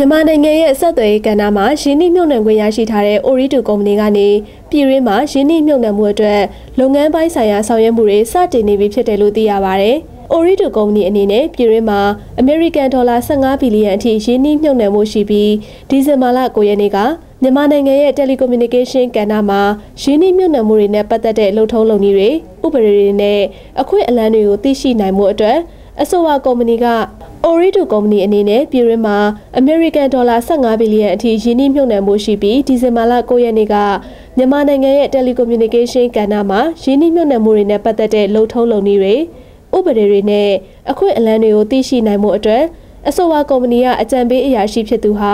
မြန်မာနိုင်ငံရဲ့ဆက်သွယ်ရေးကဏ္ဍမှာရင်းနှီးမြှုပ်နှံခွင့်ရရှိထားတဲ့ Oritu ကုမ္ပဏီကနေပြည်တွင်းမှာရင်းနှီးမြှုပ်နှံမှုအတွက်လုပ်ငန်းပိုင်းဆိုင်ရာဆောင်ရွက်မှုတွေစတင်နေပြီဖြစ်တယ်လို့သိရပါဗျ။ Oritu ကုမ္ပဏီအနေနဲ့ပြည်တွင်းမှာ American Dollar 15ဘီလီယံအထိရင်းနှီးမြှုပ်နှံမှုရှိပြီးဒီဇင်ဘာလ9ရက်နေ့ကမြန်မာနိုင်ငံရဲ့ telecommunication ကဏ္ဍမှာရင်းနှီးမြှုပ်နှံမှုတွေနဲ့ပတ်သက်တဲ့လှုပ်ထုံးလုပ်နည်းတွေဥပဒေတွေနဲ့အခွင့်အလမ်းတွေကိုသိရှိနိုင်မှုအတွက်အဆိုပါကုမ္ပဏီက Oridu ကုမ္ပဏီအနေနဲ့ပြည်တွင်းမှာ American Dollar 15ဘီလီယံအထိရင်းနှီးမြှုပ်နှံမှုရှိပြီးဒီဇင်ဘာလ9ရက်နေ့ကမြန်မာနိုင်ငံရဲ့ telecommunication ကဏ္ဍမှာရင်းနှီးမြှုပ်နှံမှုတွေနဲ့ပတ်သက်တဲ့လှုပ်ထုံးလုပ်နည်းတွေဥပဒေတွေနဲ့အခွင့်အလမ်းတွေကိုသိရှိနိုင်မှုအတွက်အဆိုပါကုမ္ပဏီကအကြံပေးအရာရှိဖြစ်သူဟာ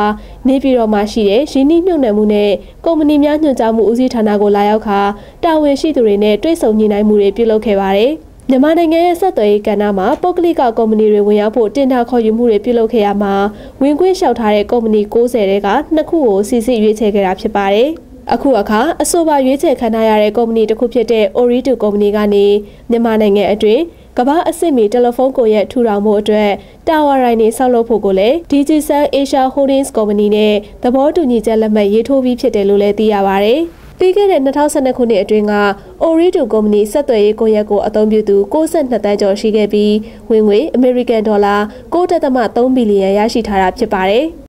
နေပြည်တော်မှာရှိတဲ့ရင်းနှီးမြှုပ်နှံမှုနဲ့ကုမ္ပဏီများညွှန်ကြားမှုဦးစီးဌာနကိုလာရောက်ခါတာဝန်ရှိသူတွေနဲ့တွေ့ဆုံညှိနှိုင်းမှုတွေပြုလုပ်ခဲ့ပါတယ်။ မြန်မာနိုင်ငံရဲ့ဆက်သွယ်ရေးကဏ္ဍမှာပုဂ္ဂလိကကုမ္ပဏီတွေဝင်ရောက်ဖို့တင်ဒါခေါ်ယူမှုတွေပြုလုပ်ခဲ့ရမှာဝင်ခွင့်လျှောက်ထားတဲ့ကုမ္ပဏီ60တဲကနှစ်ခုကိုစီစစ်ရွေးချယ်ခဲ့တာဖြစ်ပါတယ်။အခုအခါအဆိုပါရွေးချယ်ခံထားရတဲ့ကုမ္ပဏီတစ်ခုဖြစ်တဲ့ Oritu ကုမ္ပဏီကနေမြန်မာနိုင်ငံအတွင်းကမ္ဘာအဆင့်မီတယ်လီဖုန်းကိုရက်ထူထောင်မှုအတွက်တာဝါရိုင်းနေဆောက်လုပ်ဖို့ကိုလည်း Digicel Asia Holdings ကုမ္ပဏီနဲ့သဘောတူညီချက်လက်မှတ်ရေးထိုးပြီးဖြစ်တယ်လို့လည်းသိရပါဗျ။ ပြီးခဲ့တဲ့2012ခုနှစ်အတွင်းက Oridu ကုမ္ပဏီဆက်သွယ်ရေးကိုရက်ကိုအသုံးပြုသူ62တန်းကျော်ရှိခဲ့ပြီးဝင်ငွေ American Dollar 9.3ဘီလီယံရရှိထားတာဖြစ်ပါတယ်။